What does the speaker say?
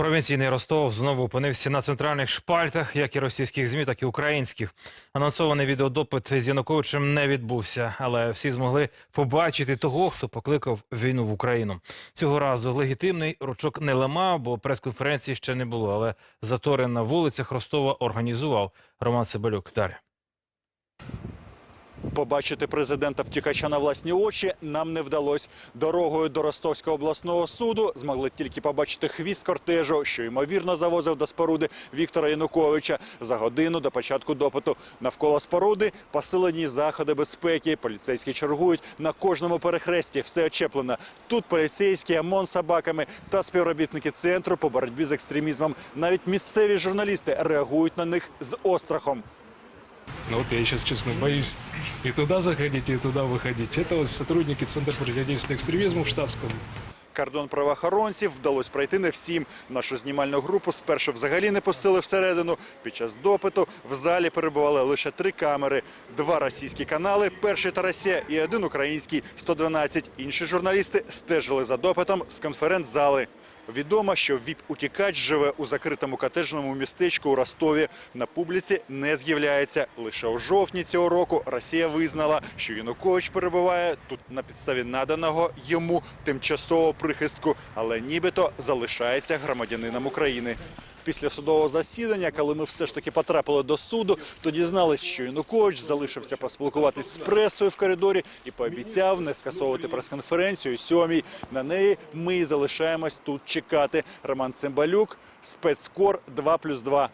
Провінційний Ростов знову опинився на центральних шпальтах, як і російських змі, так і українських. Анонсований відеодопит з Януковичем не відбувся, але всі змогли побачити того, хто покликав війну в Україну. Цього разу легітимний ручок не ламав, бо прес-конференції ще не було. Але затори на вулицях Ростова організував Роман Цибалюк. Далі. Побачити президента втікача на власні очі нам не вдалося. Дорогою до Ростовського обласного суду змогли тільки побачити хвіст кортежу, що ймовірно завозив до споруди Віктора Януковича за годину до початку допиту. Навколо споруди посилені заходи безпеки. Поліцейські чергують на кожному перехресті. Все очеплено. Тут поліцейські, ОМОН собаками та співробітники центру по боротьбі з екстремізмом. Навіть місцеві журналісти реагують на них з острахом. Ну вот я сейчас, честно, боюсь и туда заходить, и туда выходить. Это вот сотрудники Центра противодействия экстремизму в штатском. Кордон правоохоронців вдалося пройти не всім. Нашу знімальну групу спершу взагалі не пустили всередину. Під час допиту в залі перебували лише три камери: два російські канали, перший та Росія і один український 112. Інші журналісти стежили за допитом з конференц-зали. Відомо, що ВІП-утікач живе у закритому котеджному містечку у Ростові. На публіці не з'являється. Лише у жовтні цього року Росія визнала, що Янукович перебуває тут на підставі наданого йому тимчасового прихистку, але нібито залишається громадянином України. Після судового засідання, коли ми все ж таки потрапили до суду, то дізналися, що Янукович залишився поспілкуватись з пресою в коридорі і пообіцяв не скасовувати прес-конференцію сьомій. На неї ми залишаємось тут чекати. Роман Цимбалюк, спецкор 2+,2.